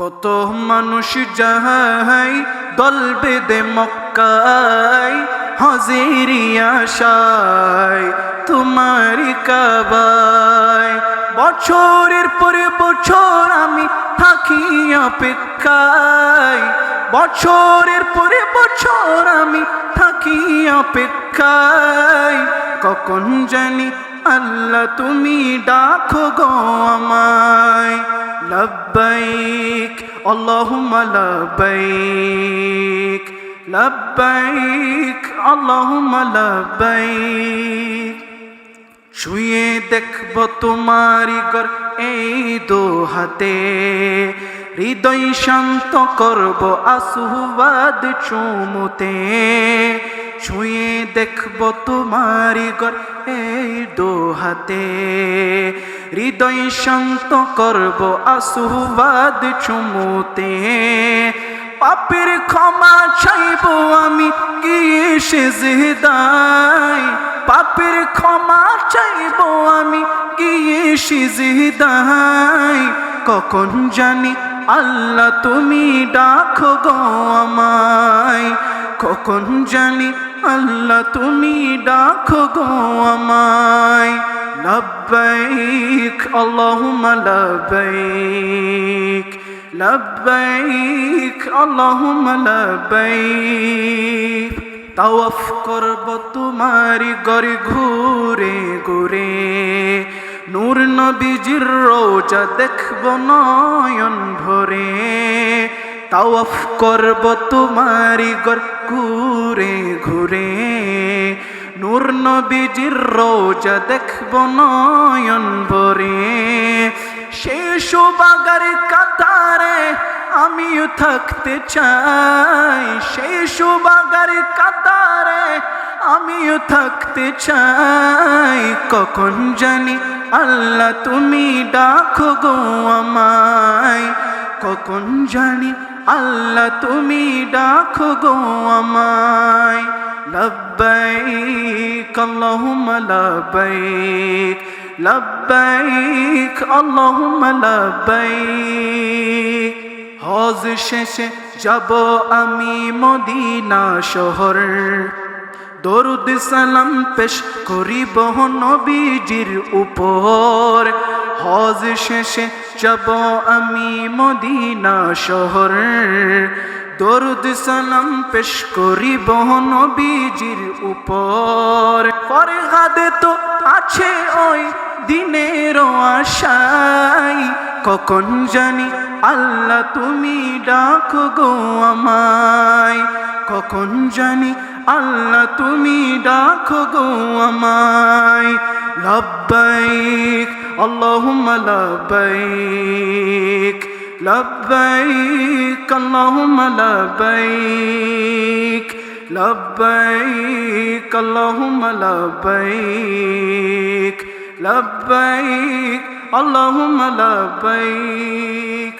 কত মানুষ যাহাই দল বেদে মক্কায়, হাজিরি আশায় তোমারি কাবায়। বছরের পরে বছর আমি থাকি অপেক্ষায়, বছরের পরে বছর আমি থাকি অপেক্ষায়। কখন জানি আল্লাহ তুমি ডাকো গো আমায়। লব্বাইক, আল্লাহুম্মা লব্বাইক। লব্বাইক, আল্লাহুম্মা লব্বাইক। শুয়ে দেখব তোমারি গর এই দো হাতে হৃদয় শান্ত করব আসুবাদ চুমুতে। শুয়ে দেখব তোমারি গর এই দো হাতে হৃদয় শান্ত করব আসুবাদ চুমুতে। পাপের ক্ষমা চাইব আমি গিয়ে সে জেদাই পাপের ক্ষমা চাইব আমি গিয়ে সিজদাই কখন জানি আল্লাহ তুমি ডাকো গো আমায়। কখন জানি আল্লাহ তুমি ডাকো গো আমায়। লব্বাইক, আল্লাহুম্মা লব্বাইক। লব্বাইক, আল্লাহুম্মা লব্বাইক। তাওয়াফ করব তোমারি গরি ঘুরে ঘুরে। নূর নবীজির রোজা দেখব নয়ন ভরে। তাওয়াফ করব তোমারি গর ঘুরে ঘুরে। নূর নবীজির রোজা দেখব নয়ন ভরে। শেষ বাগার কাতারে আমিও থাকতে চাই। শেষ বাগার কাতারে আমিও থাকতে চাই। কখন জানি আল্লাহ তুমি ডাকো গো আমায়। কখন জানি আল্লাহ তুমি ডাকো গো আমায়। লব্বাইক আল্লাহুম্মা লব্বাইক। লব্বাইক আল্লাহুম্মা লব্বাইক। হজ শেষে যাব আমি মদিনা শহর। দরুদ সালাম পেশ করিব নবীজির উপর। হজ শেষে যাব আমি মদিনা শহর। দরুদ সালাম পেশ করিব নবীজির উপর। ফরহাদে তো আছে ওই দিনের আশাই। কখন জানি আল্লাহ তুমি ডাক গো আমায়। কখন জানি আল্লাহ তুমি ডাক গো আমায়। লব্বাইক আল্লাহুম্মা লব্বাইক লব্বাইক আল্লাহুম্মা লব্বাইক লব্বাইক আল্লাহুম্মা লব্বাইক লব্বাইক আল্লাহুম্মা লব্বাইক